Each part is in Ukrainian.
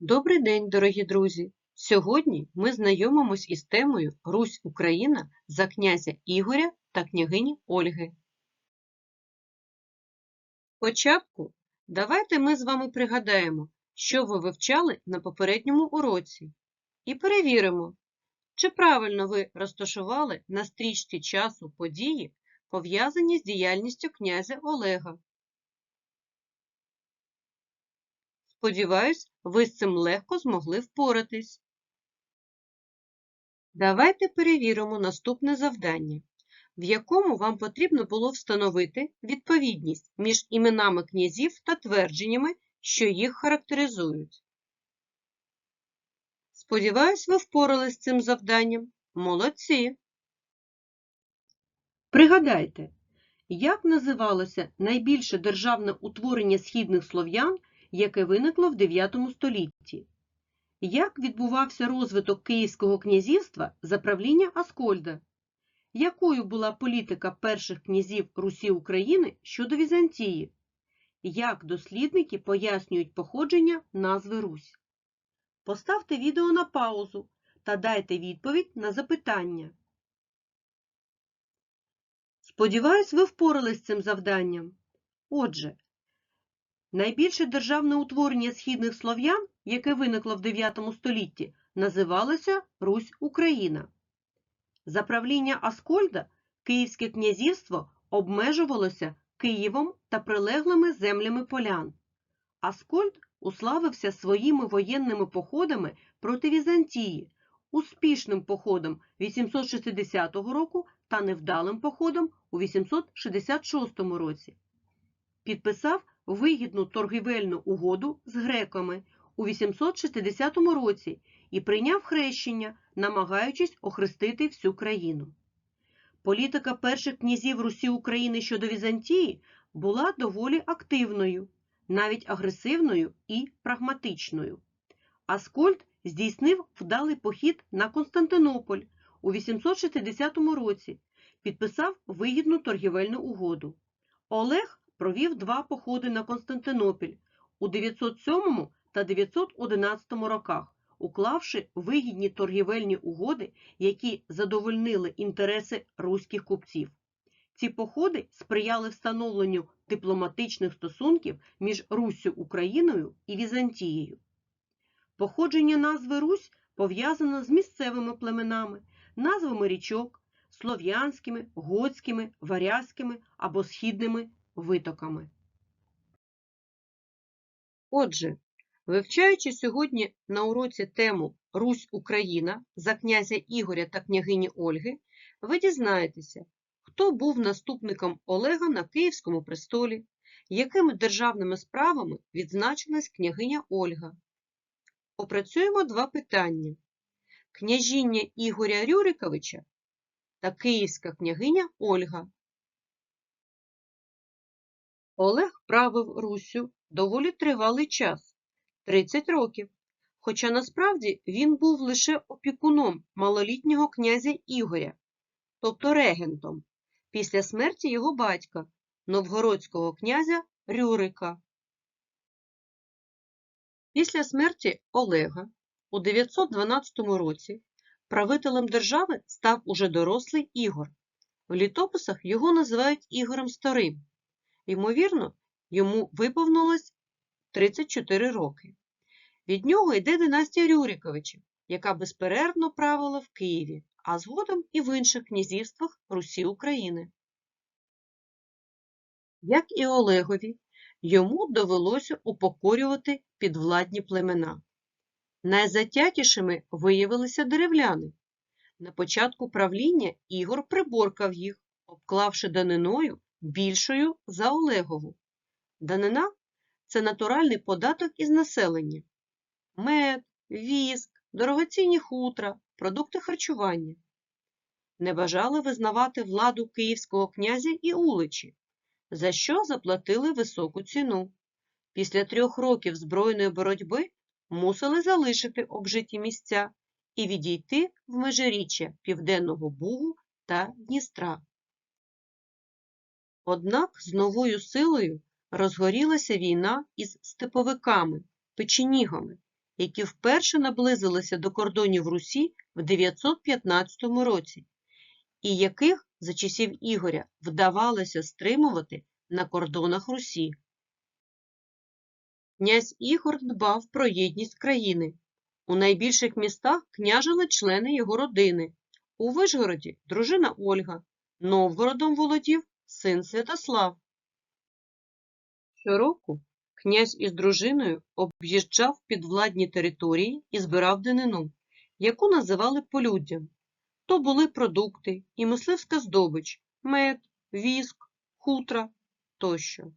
Добрий день, дорогі друзі! Сьогодні ми знайомимось із темою Русь Україна за князя Ігоря та княгині Ольги. Спочатку давайте ми з вами пригадаємо, що ви вивчали на попередньому уроці, і перевіримо, чи правильно ви розташували на стрічці часу події, пов'язані з діяльністю князя Олега. Сподіваюсь, ви з цим легко змогли впоратись. Давайте перевіримо наступне завдання, в якому вам потрібно було встановити відповідність між іменами князів та твердженнями, що їх характеризують. Сподіваюсь, ви впорались з цим завданням. Молодці! Пригадайте, як називалося найбільше державне утворення східних слов'ян, яке виникло в IX столітті? Як відбувався розвиток Київського князівства за правління Аскольда? Якою була політика перших князів Русі України щодо Візантії? Як дослідники пояснюють походження назви Русь? Поставте відео на паузу та дайте відповідь на запитання. Сподіваюсь, ви впорались з цим завданням. Отже, найбільше державне утворення східних слов'ян, яке виникло в IX столітті, називалося Русь Україна. За правління Аскольда Київське князівство обмежувалося Києвом та прилеглими землями полян. Аскольд уславився своїми воєнними походами проти Візантії, успішним походом 860 року та невдалим походом у 866 році. Підписав вигідну торгівельну угоду з греками у 860 році і прийняв хрещення, намагаючись охрестити всю країну. Політика перших князів Русі України щодо Візантії була доволі активною, навіть агресивною і прагматичною. Аскольд здійснив вдалий похід на Константинополь у 860 році, підписав вигідну торгівельну угоду. Олег провів два походи на Константинопіль у 907 та 911 роках, уклавши вигідні торгівельні угоди, які задовольнили інтереси руських купців. Ці походи сприяли встановленню дипломатичних стосунків між Руссю Україною і Візантією. Походження назви Русь пов'язано з місцевими племенами, назвами річок, слов'янськими, готськими, варязькими або східними витоками. Отже, вивчаючи сьогодні на уроці тему Русь Україна за князя Ігоря та княгині Ольги, ви дізнаєтеся, хто був наступником Олега на Київському престолі, якими державними справами відзначилась княгиня Ольга. Опрацюємо два питання: княжіння Ігоря Рюриковича та Київська княгиня Ольга. Олег правив Руссю доволі тривалий час 30 років. Хоча насправді він був лише опікуном малолітнього князя Ігоря, тобто регентом, після смерті його батька, новгородського князя Рюрика. Після смерті Олега у 912 році правителем держави став уже дорослий Ігор. В літописах його називають Ігорем Старим. Ймовірно, йому виповнилось 34 роки. Від нього йде династія Рюриковичів, яка безперервно правила в Києві, а згодом і в інших князівствах Русі України. Як і Олегові, йому довелося упокорювати підвладні племена. Найзатятішими виявилися деревляни. На початку правління Ігор приборкав їх, обклавши даниною більшою за Олегову. Данина це натуральний податок із населення. Мед, віск, дорогоцінні хутра, продукти харчування. Не бажали визнавати владу київського князя і уличі, за що заплатили високу ціну. Після трьох років збройної боротьби мусили залишити обжиті місця і відійти в межиріччя Південного Бугу та Дністра. Однак з новою силою розгорілася війна із степовиками, печенігами, які вперше наблизилися до кордонів Русі в 915 році, і яких за часів Ігоря вдавалося стримувати на кордонах Русі. Князь Ігор дбав про єдність країни. У найбільших містах княжили члени його родини. У Вишгороді дружина Ольга, Новгородом володів син Святослав. Щороку князь із дружиною об'їжджав підвладні території і збирав данину, яку називали полюддям. То були продукти і мисливська здобич, мед, віск, хутра тощо.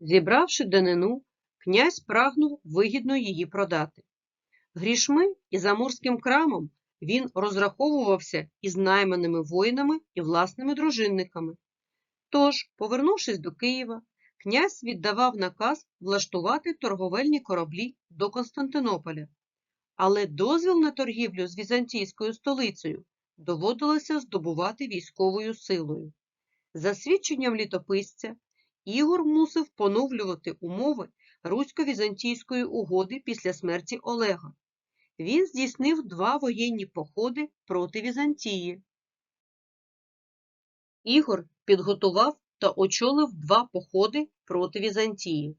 Зібравши данину, князь прагнув вигідно її продати. Грішми і заморським крамом він розраховувався із найманими воїнами і власними дружинниками. Тож, повернувшись до Києва, князь віддавав наказ влаштувати торговельні кораблі до Константинополя. Але дозвіл на торгівлю з візантійською столицею доводилося здобувати військовою силою. За свідченням літописця, Ігор мусив поновлювати умови русько-візантійської угоди після смерті Олега. Він здійснив два воєнні походи проти Візантії. Ігор підготував та очолив два походи проти Візантії.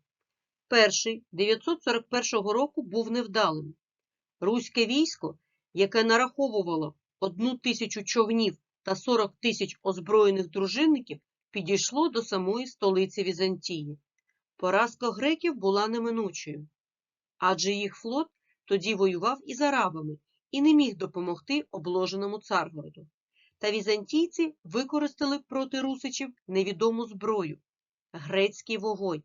Перший 941 року був невдалим. Руське військо, яке нараховувало одну тисячу човнів та 40 тисяч озброєних дружинників, підійшло до самої столиці Візантії. Поразка греків була неминучою, адже їх флот тоді воював із арабами і не міг допомогти обложеному царгороду. Та візантійці використали проти русичів невідому зброю грецький вогонь.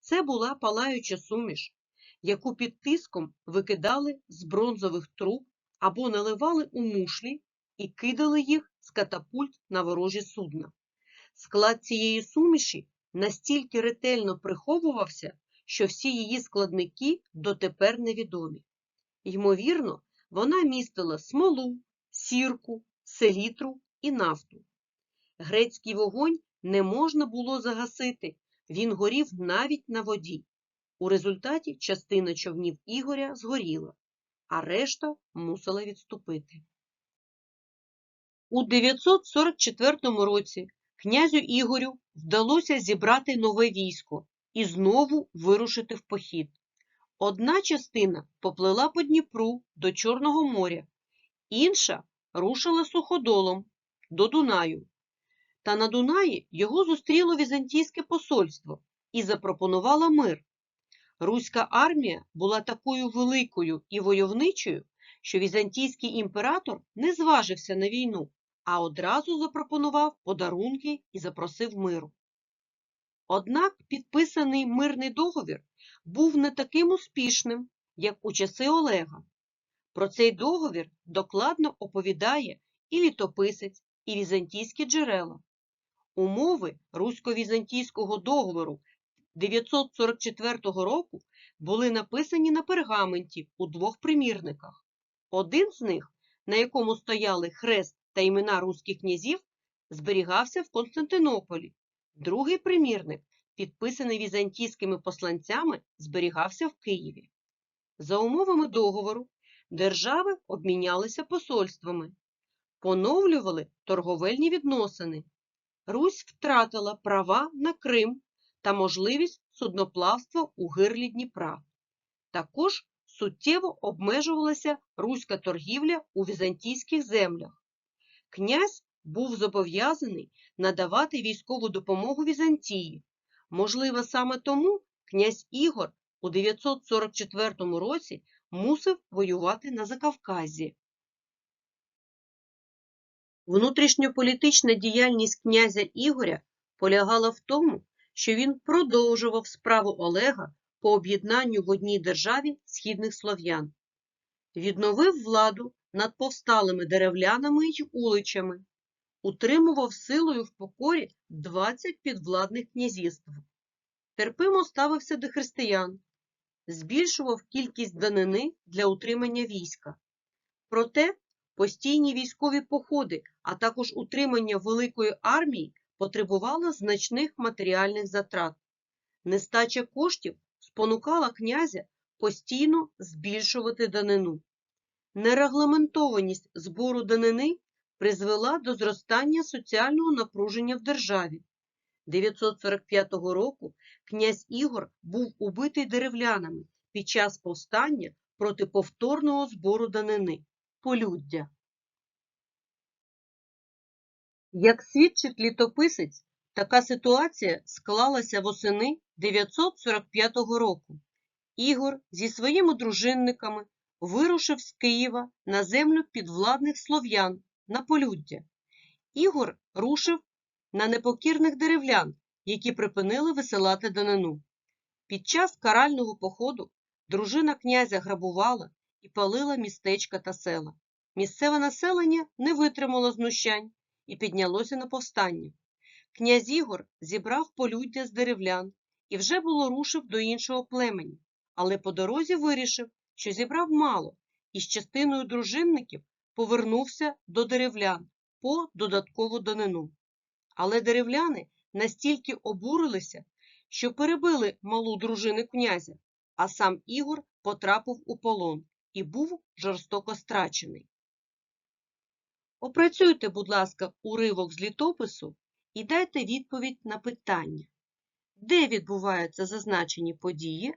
Це була палаюча суміш, яку під тиском викидали з бронзових труб або наливали у мушлі і кидали їх з катапульт на ворожі судна. Склад цієї суміші настільки ретельно приховувався, що всі її складники дотепер невідомі. Ймовірно, вона містила смолу, сірку, селітру і нафту. Грецький вогонь не можна було загасити, він горів навіть на воді. У результаті частина човнів Ігоря згоріла, а решта мусила відступити. У 944 році князю Ігорю вдалося зібрати нове військо і знову вирушити в похід. Одна частина поплила по Дніпру до Чорного моря, інша рушила суходолом до Дунаю. Та на Дунаї його зустріло візантійське посольство і запропонувало мир. Руська армія була такою великою і войовничою, що візантійський імператор не зважився на війну, а одразу запропонував подарунки і запросив миру. Однак підписаний мирний договір був не таким успішним, як у часи Олега. Про цей договір докладно оповідає і літописець, і візантійські джерела. Умови русько-візантійського договору 944 року були написані на пергаменті у двох примірниках. Один з них, на якому стояли хрест та імена руських князів, зберігався в Константинополі. Другий примірник, підписаний візантійськими посланцями, зберігався в Києві. За умовами договору держави обмінялися посольствами, поновлювали торговельні відносини. Русь втратила права на Крим та можливість судноплавства у гирлі Дніпра. Також суттєво обмежувалася руська торгівля у візантійських землях. Князь був зобов'язаний надавати військову допомогу Візантії. Можливо, саме тому князь Ігор у 944 році мусив воювати на Закавказі. Внутрішньополітична діяльність князя Ігоря полягала в тому, що він продовжував справу Олега по об'єднанню в одній державі східних слов'ян, відновив владу над повсталими деревлянами й уличами, утримував силою в покорі 20 підвладних князівств, терпимо ставився до християн, збільшував кількість данини для утримання війська. Проте постійні військові походи, а також утримання великої армії потребувало значних матеріальних затрат. Нестача коштів спонукала князя постійно збільшувати данину. Нерегламентованість збору данини призвела до зростання соціального напруження в державі. 945 року князь Ігор був убитий деревлянами під час повстання проти повторного збору данини полюддя. Як свідчить літописець, така ситуація склалася восени 945 року. Ігор зі своїми дружинниками вирушив з Києва на землю підвладних слов'ян на полюддя. Ігор рушив на непокірних деревлян, які припинили висилати данину. Під час карального походу дружина князя грабувала і палила містечка та села. Місцеве населення не витримало знущань і піднялося на повстання. Князь Ігор зібрав полюддя з деревлян і вже було рушив до іншого племені, але по дорозі вирішив, що зібрав мало, і з частиною дружинників повернувся до деревлян по додаткову данину. Але деревляни настільки обурилися, що перебили малу дружину князя, а сам Ігор потрапив у полон і був жорстоко страчений. Опрацюйте, будь ласка, уривок з літопису і дайте відповідь на питання, де відбуваються зазначені події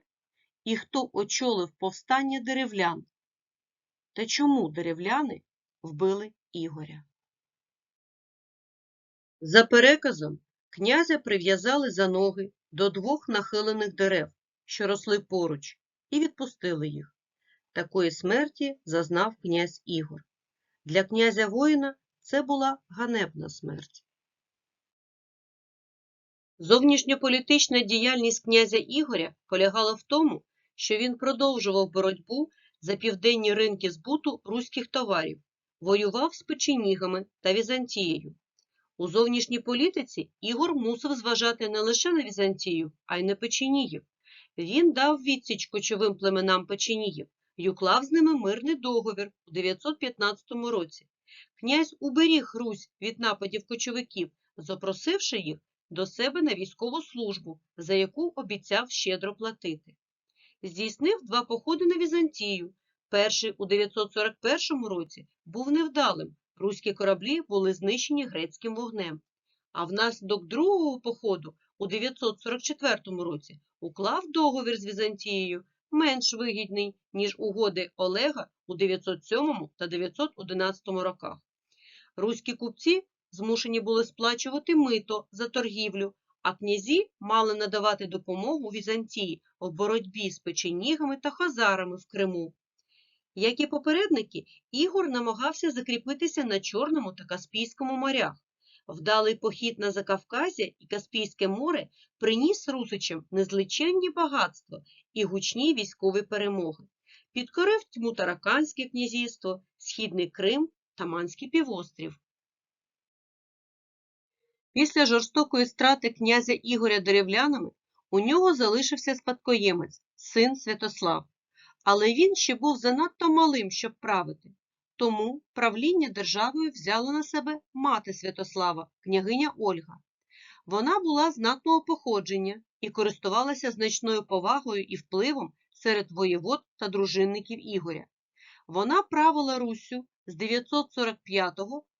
і хто очолив повстання деревлян та чому деревляни вбили Ігоря. За переказом, князя прив'язали за ноги до двох нахилених дерев, що росли поруч, і відпустили їх. Такої смерті зазнав князь Ігор. Для князя воїна це була ганебна смерть. Зовнішньополітична діяльність князя Ігоря полягала в тому, що він продовжував боротьбу за південні ринки збуту руських товарів, воював з печенігами та Візантією. У зовнішній політиці Ігор мусив зважати не лише на Візантію, а й на печенігів. Він дав відсіч кочовим племенам печенігів й уклав з ними мирний договір у 915 році. Князь уберіг Русь від нападів кочовиків, запросивши їх до себе на військову службу, за яку обіцяв щедро платити. Здійснив два походи на Візантію. Перший у 941 році був невдалим, руські кораблі були знищені грецьким вогнем. А внаслідок другого походу у 944 році уклав договір з Візантією менш вигідний, ніж угоди Олега у 907 та 911 роках. Руські купці змушені були сплачувати мито за торгівлю, а князі мали надавати допомогу Візантії в боротьбі з печенігами та хазарами в Криму. Як і попередники, Ігор намагався закріпитися на Чорному та Каспійському морях. Вдалий похід на Закавказя і Каспійське море приніс русичам незличенні багатства і гучні військові перемоги. Підкорив тьму Тараканське князівство, Східний Крим та Манський півострів. Після жорстокої страти князя Ігоря деревлянами у нього залишився спадкоємець, син Святослав. Але він ще був занадто малим, щоб правити. Тому правління державою взяла на себе мати Святослава, княгиня Ольга. Вона була знатного походження і користувалася значною повагою і впливом серед воєвод та дружинників Ігоря. Вона правила Руссю з 945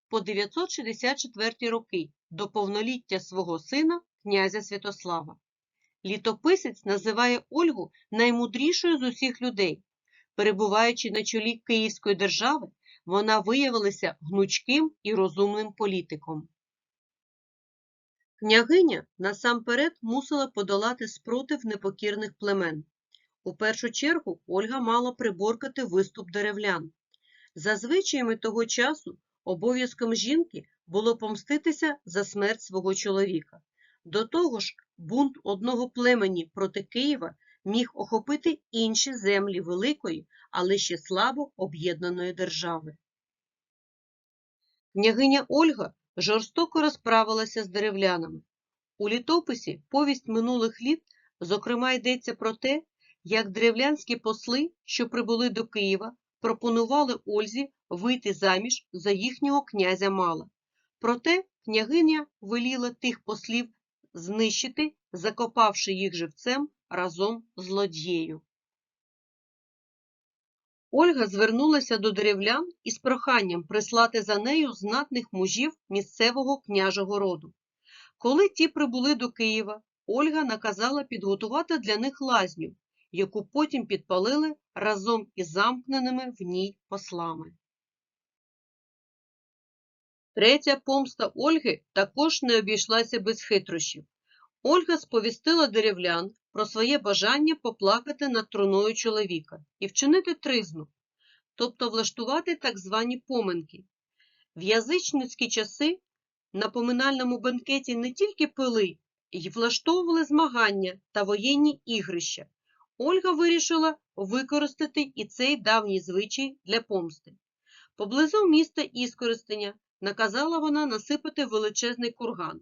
по 964 роки до повноліття свого сина, князя Святослава. Літописець називає Ольгу наймудрішою з усіх людей. Перебуваючи на чолі Київської держави, вона виявилася гнучким і розумним політиком. Княгиня насамперед мусила подолати спротив непокірних племен. У першу чергу Ольга мала приборкати виступ деревлян. За звичаями того часу обов'язком жінки було помститися за смерть свого чоловіка. До того ж, бунт одного племені проти Києва міг охопити інші землі великої, але ще слабо об'єднаної держави. Княгиня Ольга жорстоко розправилася з деревлянами. У літописі повість минулих літ, зокрема, йдеться про те, як деревлянські посли, що прибули до Києва, пропонували Ользі вийти заміж за їхнього князя Мала. Проте княгиня веліла тих послів знищити, закопавши їх живцем разом з ладьєю. Ольга звернулася до деревлян із проханням прислати за нею знатних мужів місцевого княжого роду. Коли ті прибули до Києва, Ольга наказала підготувати для них лазню, яку потім підпалили разом із замкненими в ній послами. Третя помста Ольги також не обійшлася без хитрощів. Ольга сповістила деревлян про своє бажання поплакати над труною чоловіка і вчинити тризну, тобто влаштувати так звані поминки. В язичницькі часи на поминальному бенкеті не тільки пили й влаштовували змагання та воєнні ігрища. Ольга вирішила використати і цей давній звичай для помсти. Поблизу міста Іскористеня наказала вона насипати величезний курган.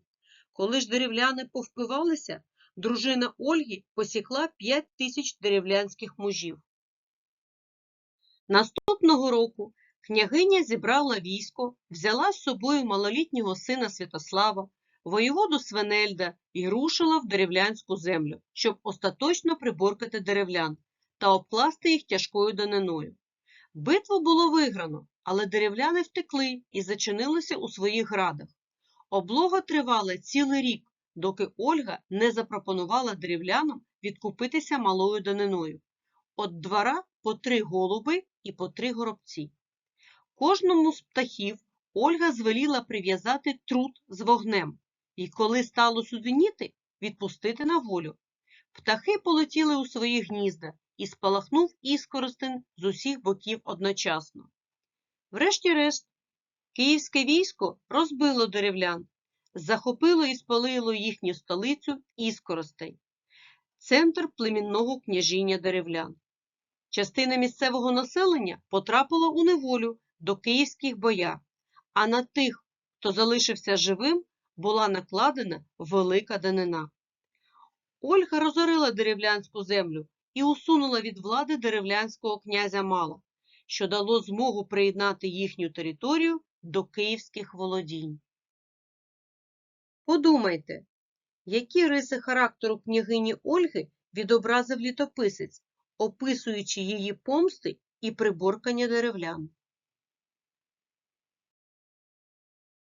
Коли ж деревляни повпивалися, дружина Ольги посікла 5 тисяч деревлянських мужів. Наступного року княгиня зібрала військо, взяла з собою малолітнього сина Святослава, воєводу Свенельда і рушила в деревлянську землю, щоб остаточно приборкати деревлян та обкласти їх тяжкою даниною. Битву було виграно, але деревляни втекли і зачинилися у своїх градах. Облога тривала цілий рік, доки Ольга не запропонувала деревлянам відкупитися малою даниною. От двора по три голуби і по три горобці. Кожному з птахів Ольга звеліла прив'язати труд з вогнем і, коли стало сутеніти, відпустити на волю. Птахи полетіли у свої гнізда і спалахнув іскоростин з усіх боків одночасно. Врешті-решт, київське військо розбило деревлян, захопило і спалило їхню столицю Іскоростей, центр племінного княжіння деревлян. Частина місцевого населення потрапила у неволю до київських бояр, а на тих, хто залишився живим, була накладена велика данина. Ольга розорила деревлянську землю і усунула від влади деревлянського князя Мала, що дало змогу приєднати їхню територію до київських володінь. Подумайте, які риси характеру княгині Ольги відобразив літописець, описуючи її помсти і приборкання деревлян.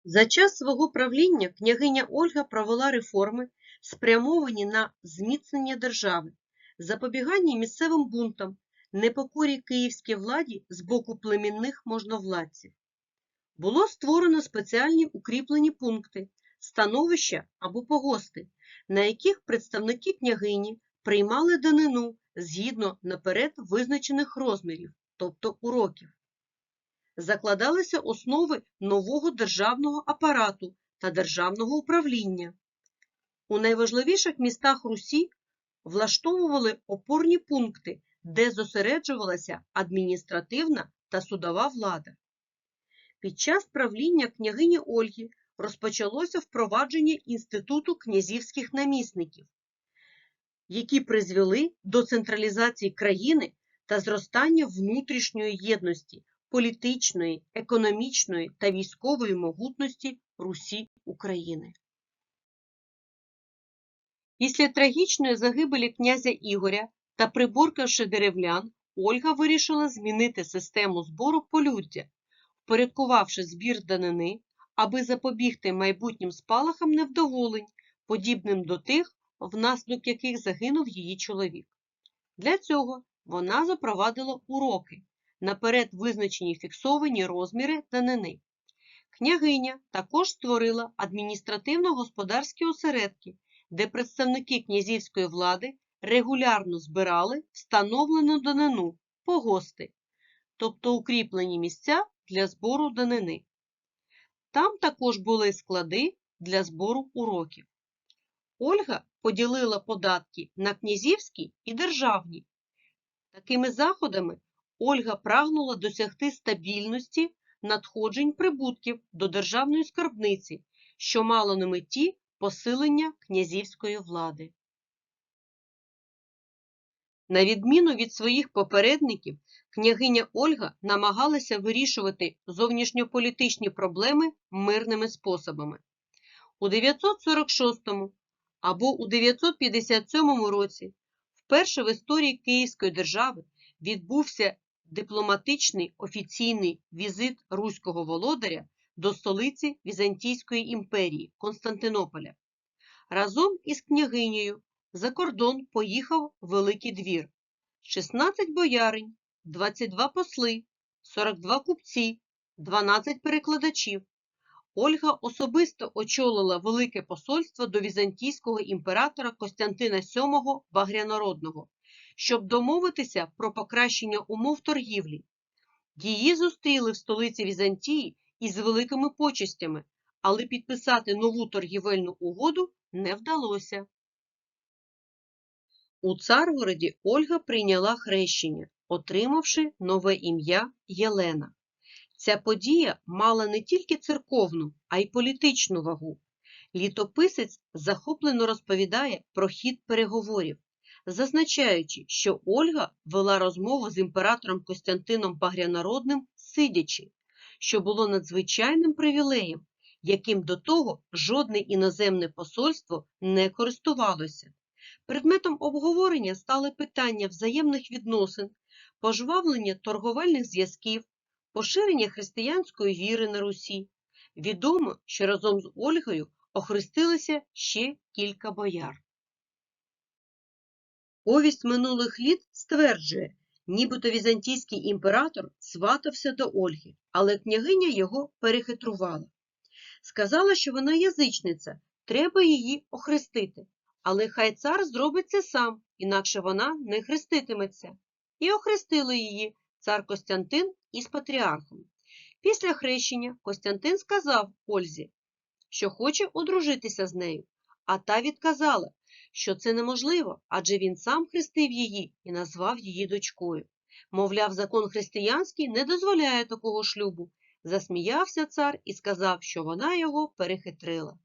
За час свого правління княгиня Ольга провела реформи, спрямовані на зміцнення держави, запобігання місцевим бунтам, непокорі київській владі з боку племінних можновладців. Було створено спеціальні укріплені пункти, становища або погости, на яких представники княгині приймали данину згідно наперед визначених розмірів, тобто уроків. Закладалися основи нового державного апарату та державного управління. У найважливіших містах Русі влаштовували опорні пункти, де зосереджувалася адміністративна та судова влада. Під час правління княгині Ольги розпочалося впровадження інституту князівських намісників, які призвели до централізації країни та зростання внутрішньої єдності, політичної, економічної та військової могутності Русі України. Після трагічної загибелі князя Ігоря та приборкавши деревлян, Ольга вирішила змінити систему збору полюддя, впорядкувавши збір данини, аби запобігти майбутнім спалахам невдоволень, подібним до тих, внаслідок яких загинув її чоловік. Для цього вона запровадила уроки, наперед визначені фіксовані розміри данини. Княгиня також створила адміністративно-господарські осередки, де представники князівської влади регулярно збирали встановлену данину погости, тобто укріплені місця для збору данини. Там також були склади для збору уроків. Ольга поділила податки на князівські і державні. Такими заходами Ольга прагнула досягти стабільності надходжень прибутків до державної скарбниці, що мало на меті посилення князівської влади. На відміну від своїх попередників, княгиня Ольга намагалася вирішувати зовнішньополітичні проблеми мирними способами. У 946 або у 957 році Вперше в історії Київської держави відбувся дипломатичний офіційний візит руського володаря до столиці Візантійської імперії Константинополя. Разом із княгинею за кордон поїхав Великий двір, 16 бояринь, 22 посли, 42 купці, 12 перекладачів. Ольга особисто очолила Велике посольство до візантійського імператора Костянтина VII Багрянородного, щоб домовитися про покращення умов торгівлі. Її зустріли в столиці Візантії із великими почестями, але підписати нову торгівельну угоду не вдалося. У Царгороді Ольга прийняла хрещення, отримавши нове ім'я Єлена. Ця подія мала не тільки церковну, а й політичну вагу. Літописець захоплено розповідає про хід переговорів, зазначаючи, що Ольга вела розмову з імператором Костянтином Багрянародним сидячи, що було надзвичайним привілеєм, яким до того жодне іноземне посольство не користувалося. Предметом обговорення стали питання взаємних відносин, пожвавлення торговельних зв'язків, поширення християнської віри на Русі. Відомо, що разом з Ольгою охрестилися ще кілька бояр. Повість минулих літ стверджує, нібито візантійський імператор сватався до Ольги, але княгиня його перехитрувала. Сказала, що вона язичниця, треба її охрестити, але хай цар зробить це сам, інакше вона не хреститиметься. І охрестили її цар Костянтин із патріархом. Після хрещення Костянтин сказав Ользі, що хоче одружитися з нею, а та відказала, що це неможливо, адже він сам хрестив її і назвав її дочкою. Мовляв, закон християнський не дозволяє такого шлюбу. Засміявся цар і сказав, що вона його перехитрила.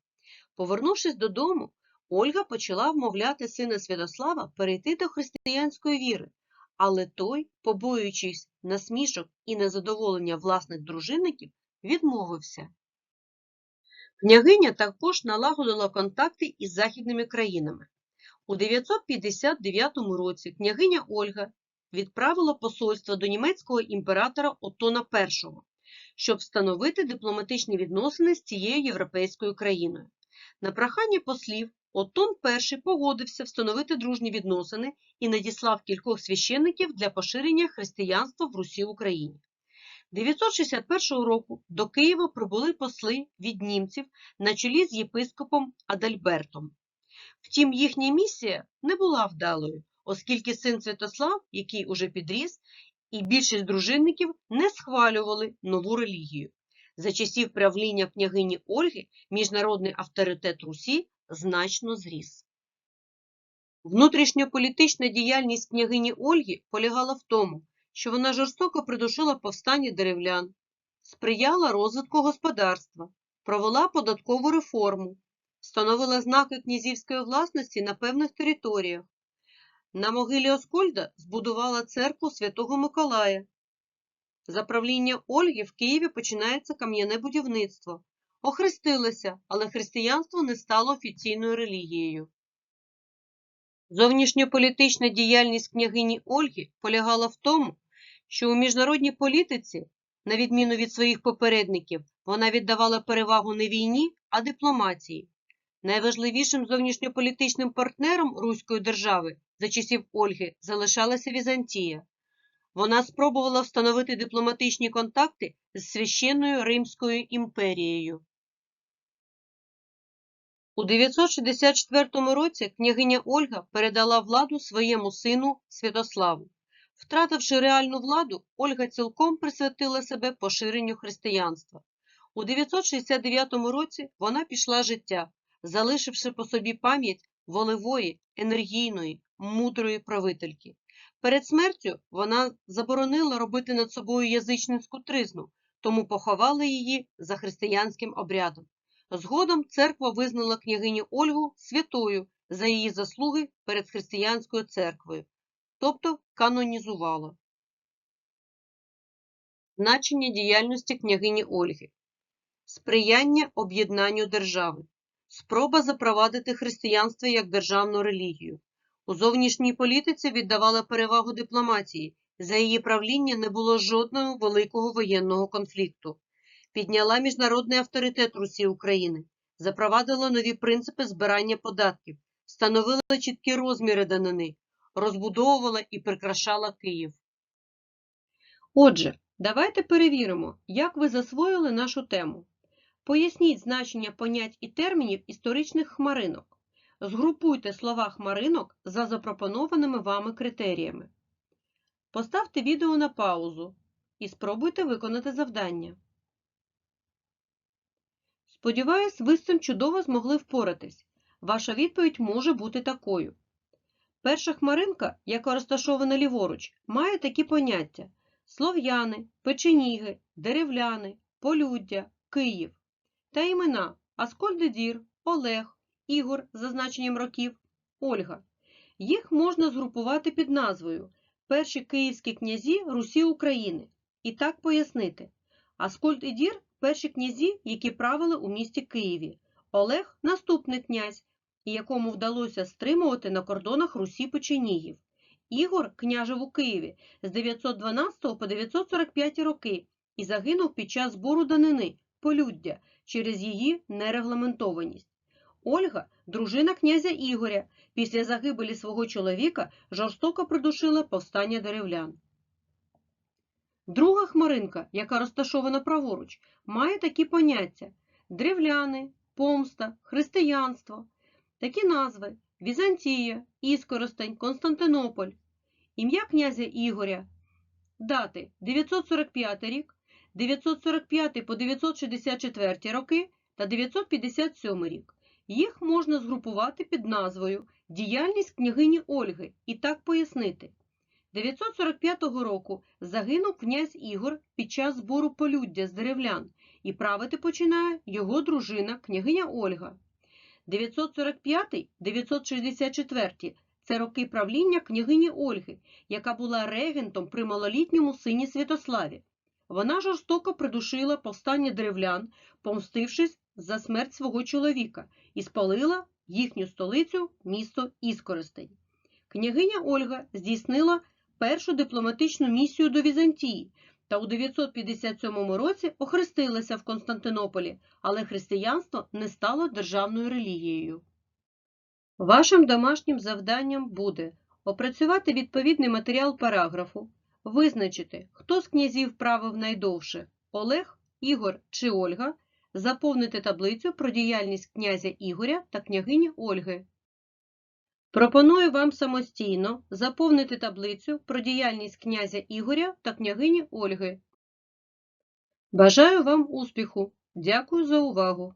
Повернувшись додому, Ольга почала вмовляти сина Святослава перейти до християнської віри, але той, побоюючись насмішок і незадоволення власних дружинників, відмовився. Княгиня також налагодила контакти із західними країнами. У 959 році княгиня Ольга відправила посольство до німецького імператора Отона І, щоб встановити дипломатичні відносини з цією європейською країною. На прохання послів Отон І погодився встановити дружні відносини і надіслав кількох священників для поширення християнства в Русі Україні. 961 року до Києва прибули посли від німців на чолі з єпископом Адальбертом. Втім, їхня місія не була вдалою, оскільки син Святослав, який уже підріс, і більшість дружинників не схвалювали нову релігію. За часів правління княгині Ольги міжнародний авторитет Русі значно зріс. Внутрішньополітична діяльність княгині Ольги полягала в тому, що вона жорстоко придушила повстання деревлян, сприяла розвитку господарства, провела податкову реформу, встановила знаки князівської власності на певних територіях. На могилі Оскольда збудувала церкву Святого Миколая. За правління Ольги в Києві починається кам'яне будівництво. Охрестилася, але християнство не стало офіційною релігією. Зовнішньополітична діяльність княгині Ольги полягала в тому, що у міжнародній політиці, на відміну від своїх попередників, вона віддавала перевагу не війні, а дипломатії. Найважливішим зовнішньополітичним партнером Руської держави за часів Ольги залишалася Візантія. Вона спробувала встановити дипломатичні контакти з священною Римською імперією. У 964 році княгиня Ольга передала владу своєму сину Святославу. Втративши реальну владу, Ольга цілком присвятила себе поширенню християнства. У 969 році вона пішла життя, залишивши по собі пам'ять волевої, енергійної, мудрої правительки. Перед смертю вона заборонила робити над собою язичницьку тризну, тому поховали її за християнським обрядом. Згодом церква визнала княгиню Ольгу святою за її заслуги перед християнською церквою, тобто канонізувала. Значення діяльності княгині Ольги сприяння об'єднанню держави, спроба запровадити християнство як державну релігію, У зовнішній політиці віддавала перевагу дипломатії. За її правління не було жодного великого воєнного конфлікту. Підняла міжнародний авторитет Русі України, запровадила нові принципи збирання податків, встановила чіткі розміри данини, розбудовувала і прикрашала Київ. Отже, давайте перевіримо, як ви засвоїли нашу тему. Поясніть значення понять і термінів історичних хмаринок. Згрупуйте слова хмаринок за запропонованими вами критеріями. Поставте відео на паузу і спробуйте виконати завдання. Сподіваюсь, ви з цим чудово змогли впоратись. Ваша відповідь може бути такою. Перша хмаринка, яка розташована ліворуч, має такі поняття: слов'яни, печеніги, деревляни, полюддя, Київ та імена Аскольд-Дір, Олег, Ігор з зазначенням років, Ольга. Їх можна згрупувати під назвою Перші київські князі Русі України і так пояснити. Аскольд і Дір – перші князі, які правили у місті Києві. Олег – наступний князь, якому вдалося стримувати на кордонах Русі печенігів. Ігор княжив у Києві з 912 по 945 роки і загинув під час збору данини Полюддя через її нерегламентованість. Ольга, дружина князя Ігоря, після загибелі свого чоловіка жорстоко придушила повстання деревлян. Друга хмаринка, яка розташована праворуч, має такі поняття древляни, помста, християнство, такі назви Візантія, Іскоростень, Константинополь, ім'я князя Ігоря, дати 945 рік, 945 по 964 роки та 957 рік. Їх можна згрупувати під назвою Діяльність княгині Ольги і так пояснити. 945 року загинув князь Ігор під час збору полюддя з деревлян і правити починає його дружина княгиня Ольга. 945-964 – це роки правління княгині Ольги, яка була регентом при малолітньому сині Святославі. Вона жорстоко придушила повстання древлян, помстившись за смерть свого чоловіка, і спалила їхню столицю місто Іскористень. Княгиня Ольга здійснила першу дипломатичну місію до Візантії та у 957 році охрестилася в Константинополі, але християнство не стало державною релігією. Вашим домашнім завданням буде опрацювати відповідний матеріал параграфу, визначити, хто з князів правив найдовше Олег, Ігор чи Ольга, заповнити таблицю про діяльність князя Ігоря та княгині Ольги. Пропоную вам самостійно заповнити таблицю про діяльність князя Ігоря та княгині Ольги. Бажаю вам успіху! Дякую за увагу!